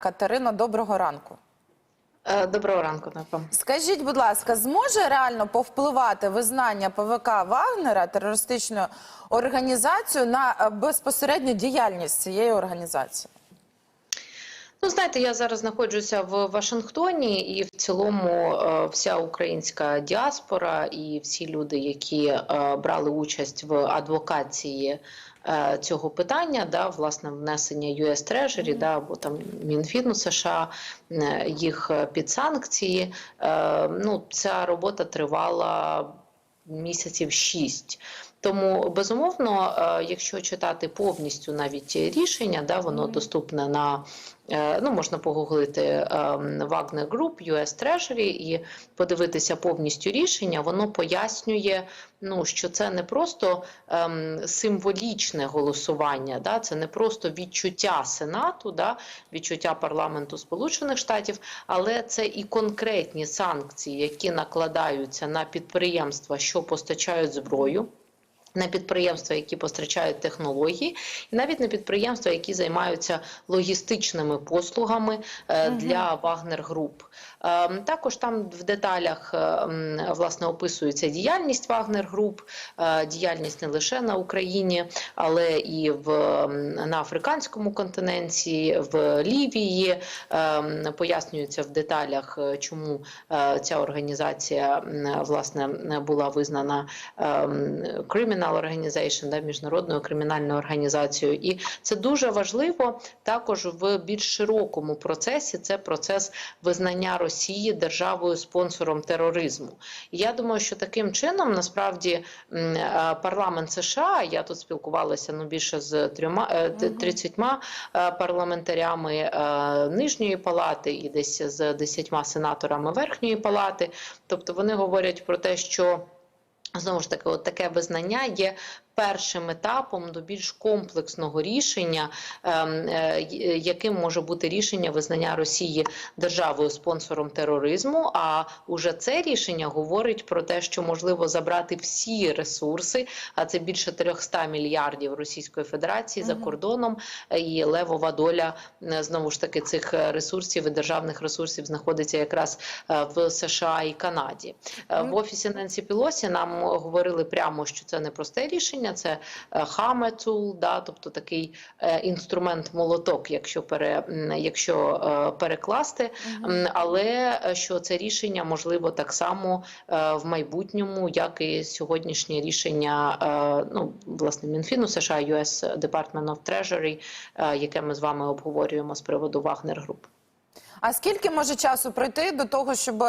Катерино, доброго ранку. Е, Доброго ранку, напевно. Скажіть, будь ласка, зможе реально повпливати визнання ПВК Вагнера терористичною організацією на е, безпосередню діяльність цієї організації? Ну, знаєте, я зараз знаходжуся в Вашингтоні, і в цілому е, вся українська діаспора і всі люди, які е, брали участь в адвокації е, цього питання, да, власне, внесення US Treasury, да, або там Мінфіну США, їх під санкції. Ну, ця робота тривала місяців шість. Тому безумовно, е, якщо читати повністю навіть рішення, да, воно доступне на е, ну можна погуглити е, Wagner Group, US Treasury і подивитися повністю рішення. Воно пояснює, ну що це не просто ем, символічне голосування, да, це не просто відчуття Сенату, да, відчуття парламенту Сполучених Штатів, але це і конкретні санкції, які накладаються на підприємства, що постачають зброю. На підприємства, які постачають технології, і навіть на підприємства, які займаються логістичними послугами е, для Вагнер Груп. Е, Також там в деталях е, власне описується діяльність Вагнер Груп, діяльність не лише на Україні, але і в на африканському континенті, в Лівії. Е, Пояснюється в деталях, е, чому ця організація власне була визнана ем, criminal organization, да, міжнародною кримінальною організацією. І це дуже важливо також в більш широкому процесі. Це процес визнання Росії державою спонсором тероризму. І я думаю, що таким чином насправді е, парламент США, я тут спілкувалася ну більше з трьома е, т- 30 е, парламентарями нижньої палати і десь з 10 сенаторами верхньої палати. Тобто вони говорять про те, що Знову ж таки, от таке визнання є першим етапом до більш комплексного рішення, ем, е, й- яким може бути рішення визнання Росії державою спонсором тероризму. А уже це рішення говорить про те, що можливо забрати всі ресурси, а це більше 300 мільярдів Російської Федерації за кордоном. е, І левова доля е, знову ж таки цих е, ресурсів і державних ресурсів знаходиться якраз е, в США і Канаді. Е, В офісі Ненсі Пілосі нам говорили прямо, що це не просте рішення, це хаме тул, да, тобто такий е, інструмент молоток, якщо пере, якщо е, перекласти. Але е, що це рішення можливо так само в майбутньому, як і сьогоднішнє рішення ну, власне Мінфіну США, US Department of Treasury, яке ми з вами обговорюємо з приводу Вагнер Груп. А скільки може часу пройти до того, щоб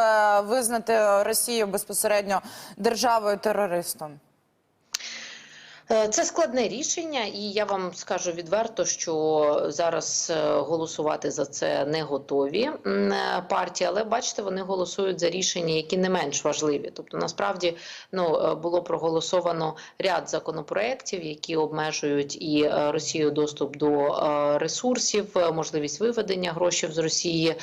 визнати Росію безпосередньо державою терористом? Е, Це складне рішення, і я вам скажу відверто, що зараз е, голосувати за це не готові е, партії, але бачите, вони голосують за рішення, які не менш важливі. Тобто, насправді ну було проголосовано ряд законопроєктів, які обмежують і Росію доступ до ресурсів, можливість виведення грошей з Росії,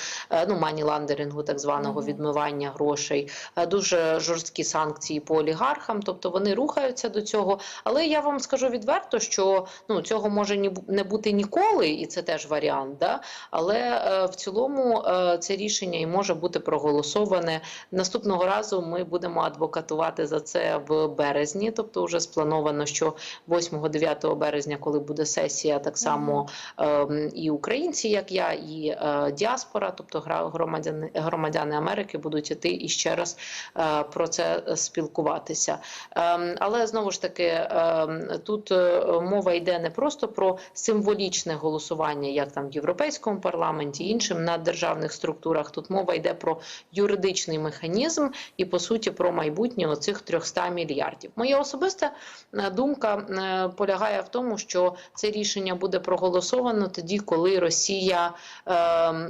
ну мані ландерингу, так званого відмивання грошей, дуже жорсткі санкції по олігархам. Тобто вони рухаються до цього. Але я вам скажу відверто, що ну цього може ні не бути ніколи, і це теж варіант. Да? Але е, в цілому е, це рішення і може бути проголосоване. Наступного разу ми будемо адвокатувати за це в березні. Тобто, вже сплановано, що 8-9 березня, коли буде сесія, так само е, і українці, як я, і е, діаспора, тобто громадяни, громадяни Америки, будуть іти і ще раз е, про це спілкуватися. Ем, Але знову ж таки, ем, тут е, мова йде не просто про символічне голосування, як там в Європейському парламенті, іншим наддержавних структурах. Тут мова йде про юридичний механізм і по суті про майбутнє оцих 300 мільярдів. Моя особиста е, думка е, полягає в тому, що це рішення буде проголосовано тоді, коли Росія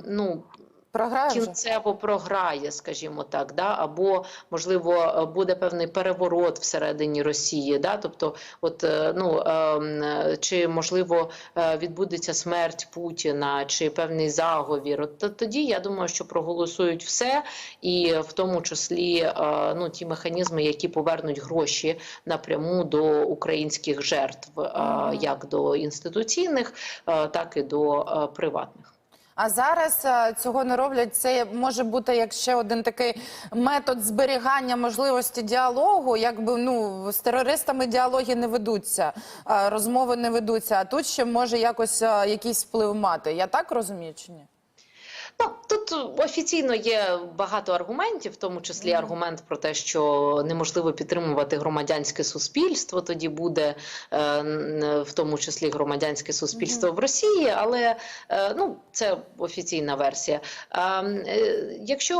ну Програє вже? кінцево програє, скажімо так, да? або можливо е, буде певний переворот всередині Росії, да? тобто, от е, ну ем, чи можливо е, відбудеться смерть Путіна, чи певний заговір. От то- тоді я думаю, що проголосують все, і в тому числі ну ті механізми, які повернуть гроші напряму до українських жертв, як до інституційних, так і до приватних. А зараз е, цього не роблять. Це може бути як ще один такий метод зберігання можливості діалогу. Якби ну з терористами діалоги не ведуться, е, розмови не ведуться. А тут ще може якось е, якийсь вплив мати. Я так розумію чи ні? Ну тут офіційно є багато аргументів, в тому числі аргумент про те, що неможливо підтримувати громадянське суспільство. Тоді буде е, в тому числі громадянське суспільство в Росії, але е, ну це офіційна версія. Е, Якщо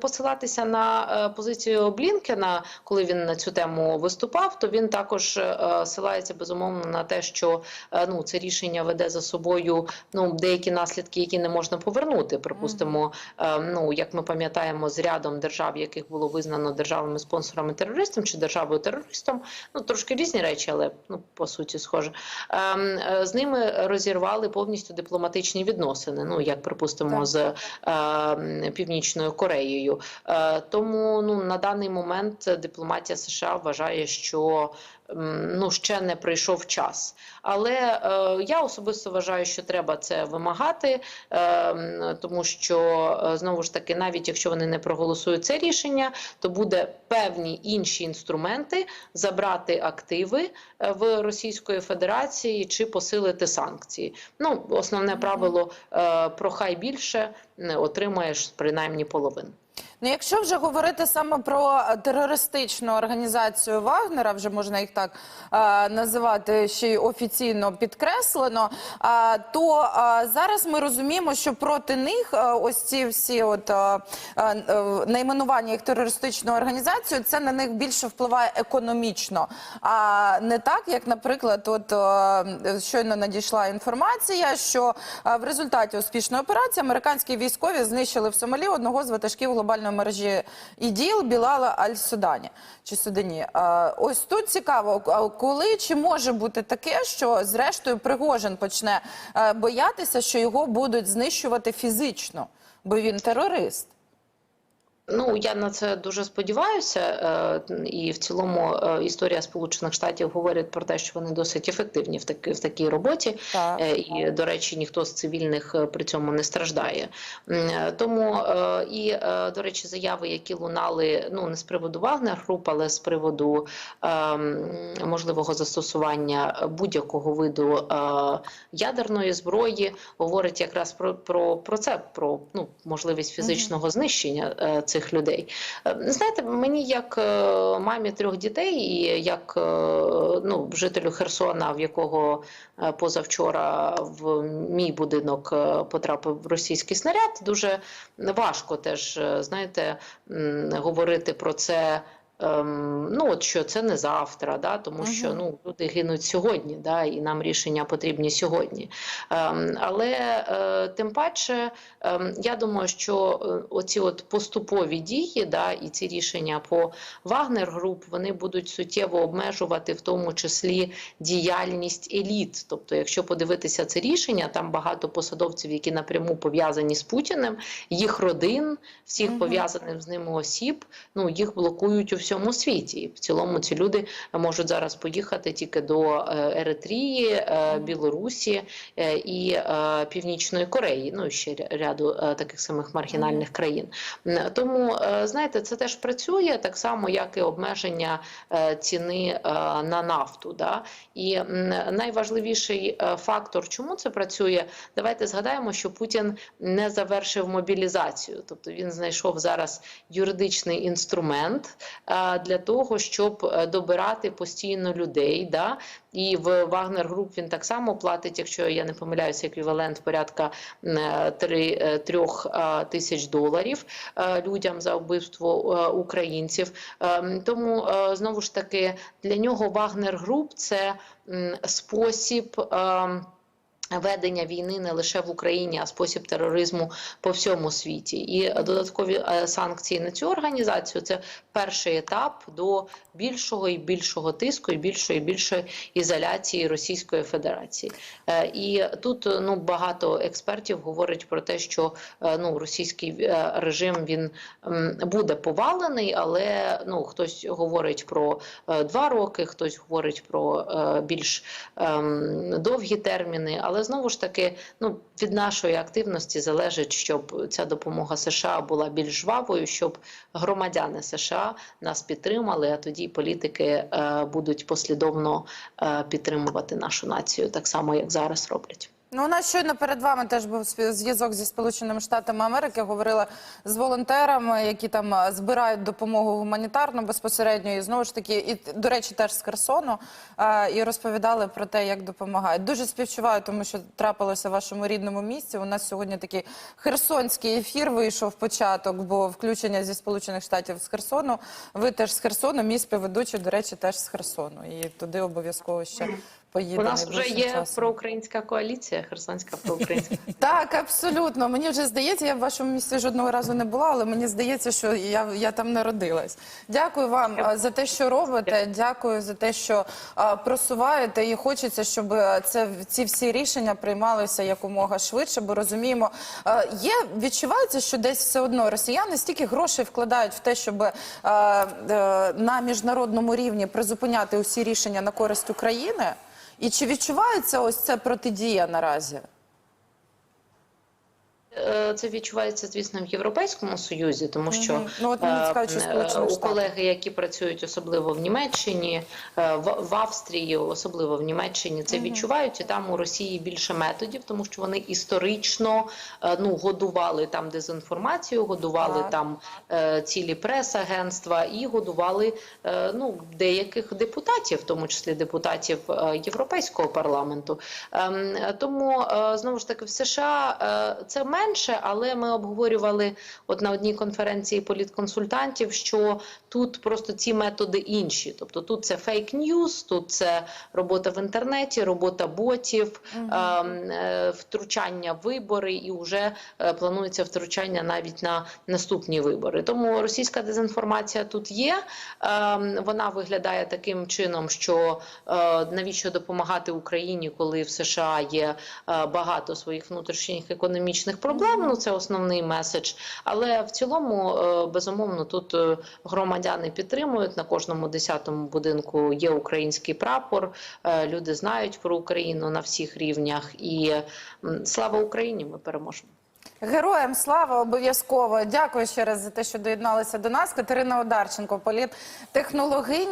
посилатися на позицію Блінкена, коли він на цю тему виступав, то він також силається безумовно на те, що ну це рішення веде за собою ну деякі наслідки, які не можна повернути. Припустимо, е, ну як ми пам'ятаємо, з рядом держав, яких було визнано державними спонсорами терористом чи державою терористом, ну трошки різні речі, але ну по суті схоже. Ем, е, З ними розірвали повністю дипломатичні відносини. Ну як припустимо, з е, Північною Кореєю. Тому ну на даний момент дипломатія США вважає, що ну ще не прийшов час. Але е, я особисто вважаю, що треба це вимагати, е, тому що е, знову ж таки, навіть якщо вони не проголосують це рішення, то буде певні інші інструменти забрати активи е, в Російської Федерації чи посилити санкції. Ну основне правило е, прохай більше не отримаєш принаймні половину. Ну, якщо вже говорити саме про терористичну організацію Вагнера, вже можна їх так е, називати ще й офіційно підкреслено, е, то е, зараз ми розуміємо, що проти них е, ось ці всі от е, е, найменування їх терористичною організацією, це на них більше впливає економічно, а не так, як, наприклад, от е, щойно надійшла інформація, що е, в результаті успішної операції американські військові знищили в Сомалі одного з ватажків глобальної мережі ІДІЛ Білала Аль-Судані чи Судані. Е, Ось тут цікаво, коли чи може бути таке, що зрештою Пригожин почне е, боятися, що його будуть знищувати фізично, бо він терорист. Ну я на це дуже сподіваюся, е, і в цілому е, історія Сполучених Штатів говорить про те, що вони досить ефективні в таки в такій роботі, Так. Е, і до речі, ніхто з цивільних при цьому не страждає. Тому і до речі, заяви, які лунали ну не з приводу Вагнер груп, але з приводу можливого застосування будь-якого виду ядерної зброї, говорить якраз про, про, про це, про ну можливість фізичного знищення е, цих людей. Е, Знаєте, мені як е, мамі трьох дітей, і як е, ну, жителю Херсона, в якого позавчора в мій будинок потрапив російський снаряд, дуже важко теж знаєте говорити про це. Ем, ну от що це не завтра, да, тому що ну люди гинуть сьогодні, да, і нам рішення потрібні сьогодні. Ем, але е, тим паче, ем, я думаю, що е, оці от поступові дії, да, і ці рішення по Вагнер груп вони будуть суттєво обмежувати, в тому числі діяльність еліт. Тобто, якщо подивитися це рішення, там багато посадовців, які напряму пов'язані з Путіним, їх родин, всіх Мгм. пов'язаних з ними осіб, ну їх блокують у всьому світі. І в цілому ці люди можуть зараз поїхати тільки до е, Еритрії, е, Білорусі е, і Північної Кореї, ну і ще ряду таких самих маргінальних країн. Тому знаєте, це теж працює так само, як і обмеження ціни на нафту. Да? І найважливіший фактор, чому це працює, давайте згадаємо, що Путін не завершив мобілізацію, тобто він знайшов зараз юридичний інструмент е, для того, щоб е, добирати постійно людей. Да? І в Вагнер Груп він так само платить, якщо я не помиляюся, еквівалент порядка е, три- е, трьох е, тисяч доларів е, людям за вбивство е, українців. Ем, Тому е, знову ж таки для нього Вагнер Груп це спосіб. Ведення війни не лише в Україні, а спосіб тероризму по всьому світі, і додаткові е, санкції на цю організацію це перший етап до більшого і більшого тиску, і більшої і більшої ізоляції Російської Федерації. Е, І тут ну багато експертів говорять про те, що е, ну російський режим він буде повалений, але ну хтось говорить про два роки, хтось говорить про більш ем, довгі терміни. Але Але знову ж таки, ну від нашої активності залежить, щоб ця допомога США була більш жвавою, щоб громадяни США нас підтримали. А тоді політики е, будуть послідовно е, підтримувати нашу націю, так само як зараз роблять. Ну, у нас щойно перед вами теж був зв'язок зі Сполученими Штатами Америки. Говорила з волонтерами, які там збирають допомогу гуманітарну безпосередньо. І знову ж таки, і до речі, теж з Херсону і розповідали про те, як допомагають. Дуже співчуваю, тому що трапилося в вашому рідному місці. У нас сьогодні такий херсонський ефір вийшов початок, бо включення зі Сполучених Штатів з Херсону. Ви теж з Херсону, мій співведучий, до речі, теж з Херсону. І туди обов'язково ще поїде. У нас вже є часом. проукраїнська коаліція, Херсонська проукраїнська. Так, абсолютно. Мені вже здається, я в вашому місці жодного разу не була, але мені здається, що я, я там народилась. Дякую вам а, за те, що робите. Дякую за те, що а, просуваєте. І хочеться, щоб а, це ці всі рішення приймалися якомога швидше, бо розуміємо, а, є відчувається, що десь все одно росіяни стільки грошей вкладають в те, щоб а, е, на міжнародному рівні призупиняти усі рішення на користь України. І чи відчувається ось це протидія наразі? Е, Це відчувається, звісно, в Європейському Союзі, тому що. Ну, от мені е, цікаво, у колеги, які працюють особливо в Німеччині, е, в, Австрії, особливо в Німеччині, це відчувають. І там у Росії більше методів, тому що вони історично ну годували там дезінформацію, годували Так. там цілі прес-агентства і годували ну деяких депутатів, в тому числі депутатів Європейського парламенту. Ем, Тому знову ж таки в США це менше, але ми обговорювали от на одній конференції політконсультантів, що тут просто ці методи інші. Тобто тут це фейк ньюс, тут це робота в інтернеті, робота ботів, ем, е, втручання в вибори, і вже е, планується втручання навіть на наступні вибори. Тому російська дезінформація тут є. Ем, Вона виглядає таким чином, що е, навіщо допомагати Україні, коли в США є е, багато своїх внутрішніх економічних проблем. Ну це основний меседж. Але в цілому, е, безумовно, тут е, громадяни підтримують на кожному десятому будинку є український прапор. Е, Люди знають про Україну на всіх рівнях. І слава Україні! Ми переможемо. Героям слава обов'язково. Дякую ще раз за те, що доєдналися до нас. Катерина Одарченко, політтехнологиня.